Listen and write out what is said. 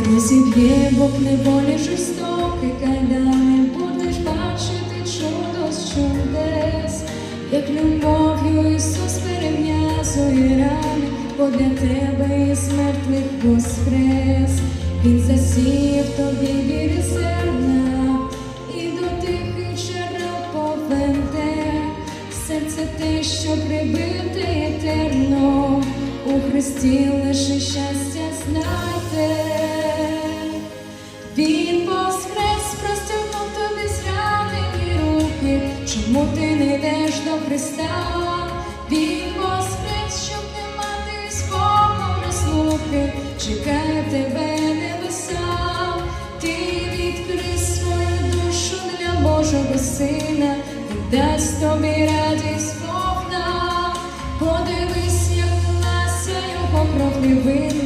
розіб'є Бог неволі жорстокий кайдани, будеш бачити чудо з чудес, як любов'ю Ісус перев'язує рани, бо для тебе із мертвих воскрес, Він засіяв тобі віри зерна, і до тихих джерел поведе, серце те, що прибите етерно, у Христі лише щастя чому ти не йдеш до Христа? Він воскрес, щоб не мати Богом розлуки, чекає тебе небеса, ти відкрий свою душу для Божого Сина, Він дасть тобі радість повна, подивись, як лася його кров не.